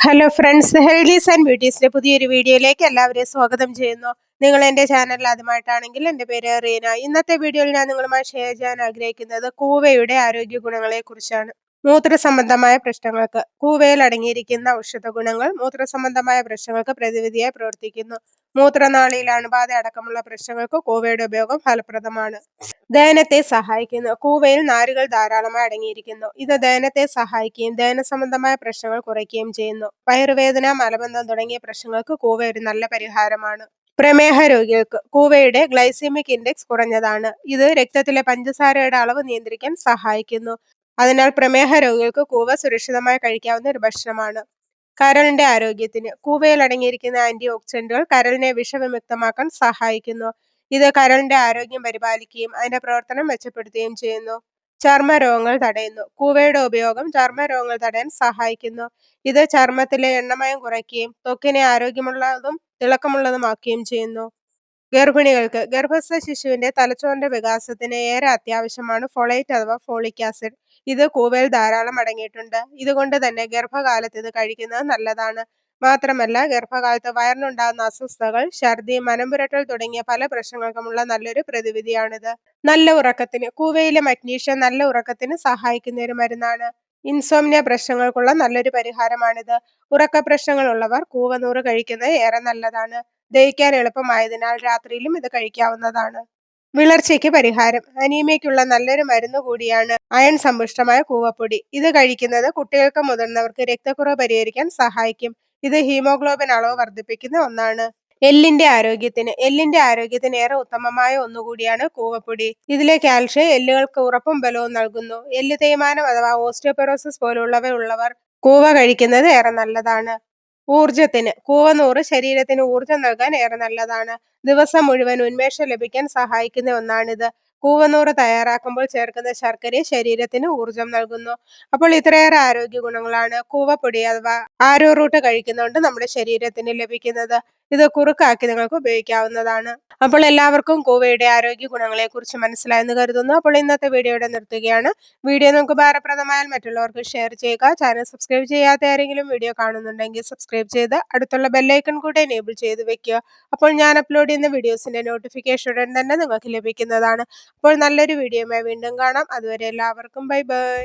Hello friends ഹെൽഡീസ് and ബ്യൂട്ടീസിന്റെ പുതിയൊരു വീഡിയോയിലേക്ക് എല്ലാവരെയും സ്വാഗതം ചെയ്യുന്നു. നിങ്ങൾ എന്റെ ചാനൽ ആദ്യമായിട്ടാണെങ്കിൽ എന്റെ പേര് റീന. ഇന്നത്തെ വീഡിയോയിൽ ഞാൻ നിങ്ങളുമായി ഷെയർ ചെയ്യാൻ ആഗ്രഹിക്കുന്നത് കൂവയുടെ ആരോഗ്യ ഗുണങ്ങളെ കുറിച്ചാണ് മൂത്ര സംബന്ധമായ പ്രശ്നങ്ങൾക്ക് കൂവയിൽ അടങ്ങിയിരിക്കുന്ന ഔഷധ ഗുണങ്ങൾ മൂത്ര സംബന്ധമായ പ്രശ്നങ്ങൾക്ക് പ്രതിവിധിയായി പ്രവർത്തിക്കുന്നു. മൂത്രനാളിയിൽ അണുബാധ അടക്കമുള്ള പ്രശ്നങ്ങൾക്ക് കൂവയുടെ ഉപയോഗം ഫലപ്രദമാണ്. ദഹനത്തെ സഹായിക്കുന്നു. കൂവയിൽ നാരുകൾ ധാരാളമായി അടങ്ങിയിരിക്കുന്നു. ഇത് ദഹനത്തെ സഹായിക്കുകയും ദഹന സംബന്ധമായ പ്രശ്നങ്ങൾ കുറയ്ക്കുകയും ചെയ്യുന്നു. വയറുവേദന മലബന്ധം തുടങ്ങിയ പ്രശ്നങ്ങൾക്ക് കൂവ ഒരു നല്ല പരിഹാരമാണ്. പ്രമേഹ രോഗികൾക്ക് കൂവയുടെ ഗ്ലൈസീമിക് ഇൻഡെക്സ് കുറഞ്ഞതാണ്. ഇത് രക്തത്തിലെ പഞ്ചസാരയുടെ അളവ് നിയന്ത്രിക്കാൻ സഹായിക്കുന്നു. അതിനാൽ പ്രമേഹ രോഗികൾക്ക് കൂവ സുരക്ഷിതമായി കഴിക്കാവുന്ന ഒരു ഭക്ഷണമാണ്. കരളിന്റെ ആരോഗ്യത്തിന് കൂവയിൽ അടങ്ങിയിരിക്കുന്ന ആന്റി ഓക്സിഡന്റുകൾ കരളിനെ വിഷവിമുക്തമാക്കാൻ സഹായിക്കുന്നു. ഇത് കരളിന്റെ ആരോഗ്യം പരിപാലിക്കുകയും അതിന്റെ പ്രവർത്തനം മെച്ചപ്പെടുത്തുകയും ചെയ്യുന്നു. ചർമ്മരോഗങ്ങൾ തടയുന്നു. കൂവയുടെ ഉപയോഗം ചർമ്മരോഗങ്ങൾ തടയാൻ സഹായിക്കുന്നു. ഇത് ചർമ്മത്തിലെ എണ്ണമയം കുറയ്ക്കുകയും ത്വക്കിനെ ആരോഗ്യമുള്ളതും തിളക്കമുള്ളതുമാക്കുകയും ചെയ്യുന്നു. ഗർഭിണികൾക്ക് ഗർഭസ്ഥ ശിശുവിന്റെ തലച്ചോറിന്റെ വികാസത്തിന് ഏറെ അത്യാവശ്യമാണ്. ഫോളേറ്റ് അഥവാ ഫോളിക് ആസിഡ്. ഇത് കൂവയിൽ ധാരാളം അടങ്ങിയിട്ടുണ്ട്. ഇതുകൊണ്ട് തന്നെ ഗർഭകാലത്ത് ഇത് കഴിക്കുന്നത് നല്ലതാണ്. മാത്രമല്ല ഗർഭകാലത്ത് വയറിനുണ്ടാകുന്ന അസ്വസ്ഥതകൾ ഛർദി മനംപുരട്ടൽ തുടങ്ങിയ പല പ്രശ്നങ്ങൾക്കുമുള്ള നല്ലൊരു പ്രതിവിധിയാണിത്. നല്ല ഉറക്കത്തിന് കൂവയിലെ മഗ്നീഷ്യം നല്ല ഉറക്കത്തിന് സഹായിക്കുന്ന ഒരു മരുന്നാണ്. ഇൻസോംനിയ പ്രശ്നങ്ങൾക്കുള്ള നല്ലൊരു പരിഹാരമാണിത്. ഉറക്ക പ്രശ്നങ്ങൾ ഉള്ളവർ കൂവനൂറ് കഴിക്കുന്നത് ഏറെ നല്ലതാണ്. ദഹിക്കാൻ എളുപ്പമായതിനാൽ രാത്രിയിലും ഇത് കഴിക്കാവുന്നതാണ്. വിളർച്ചയ്ക്ക് പരിഹാരം. അനീമയ്ക്കുള്ള നല്ലൊരു മരുന്ന് കൂടിയാണ് അയൺ സമ്പുഷ്ടമായ കൂവപ്പൊടി. ഇത് കഴിക്കുന്നത് കുട്ടികൾക്ക് മുതിർന്നവർക്ക് രക്തക്കുറവ് പരിഹരിക്കാൻ സഹായിക്കും. ഇത് ഹീമോഗ്ലോബിൻ അളവ് വർദ്ധിപ്പിക്കുന്ന ഒന്നാണ്. എല്ലിന്റെ ആരോഗ്യത്തിന് എല്ലിന്റെ ആരോഗ്യത്തിന് ഏറെ ഉത്തമമായ ഒന്നുകൂടിയാണ് കൂവപ്പൊടി. ഇതിലെ കാൽഷ്യം എല്ലുകൾക്ക് ഉറപ്പും ബലവും നൽകുന്നു. എല്ല് തേയ്മാനം അഥവാ ഓസ്റ്റിയോപെറോസിസ് പോലുള്ളവ ഉള്ളവർ കൂവ കഴിക്കുന്നത് ഏറെ നല്ലതാണ്. ഊർജത്തിന് കൂവനൂറ് ശരീരത്തിന് ഊർജം നൽകാൻ ഏറെ നല്ലതാണ്. ദിവസം മുഴുവൻ ഉന്മേഷം ലഭിക്കാൻ സഹായിക്കുന്ന ഒന്നാണിത്. കൂവനൂറ് തയ്യാറാക്കുമ്പോൾ ചേർക്കുന്ന ശർക്കര ശരീരത്തിന് ഊർജം നൽകുന്നു. അപ്പോൾ ഇത്രയേറെ ആരോഗ്യ ഗുണങ്ങളാണ് കൂവപ്പൊടി അഥവാ ആരോ റൂട്ട് കഴിക്കുന്നതുകൊണ്ട് നമ്മുടെ ശരീരത്തിന് ലഭിക്കുന്നത്. ഇത് കുറുക്കാക്കി നിങ്ങൾക്ക് ഉപയോഗിക്കാവുന്നതാണ്. അപ്പോൾ എല്ലാവർക്കും കോവയുടെ ആരോഗ്യ ഗുണങ്ങളെ കുറിച്ച് മനസ്സിലായെന്ന് കരുതുന്നു. അപ്പോൾ ഇന്നത്തെ വീഡിയോ ഇവിടെ നിർത്തുകയാണ്. വീഡിയോ നമുക്ക് ഭാരപ്രദമായാൽ മറ്റുള്ളവർക്ക് ഷെയർ ചെയ്യുക. ചാനൽ സബ്സ്ക്രൈബ് ചെയ്യാത്ത ആരെങ്കിലും വീഡിയോ കാണുന്നുണ്ടെങ്കിൽ സബ്സ്ക്രൈബ് ചെയ്ത് അടുത്തുള്ള ബെല്ലൈക്കൺ കൂടെ എനേബിൾ ചെയ്ത് വെക്കുക. അപ്പോൾ ഞാൻ അപ്ലോഡ് ചെയ്യുന്ന വീഡിയോസിന്റെ നോട്ടിഫിക്കേഷൻ ഉടൻ തന്നെ നിങ്ങൾക്ക് ലഭിക്കുന്നതാണ്. അപ്പോൾ നല്ലൊരു വീഡിയോയുമായി വീണ്ടും കാണാം. അതുവരെ എല്ലാവർക്കും ബൈ ബൈ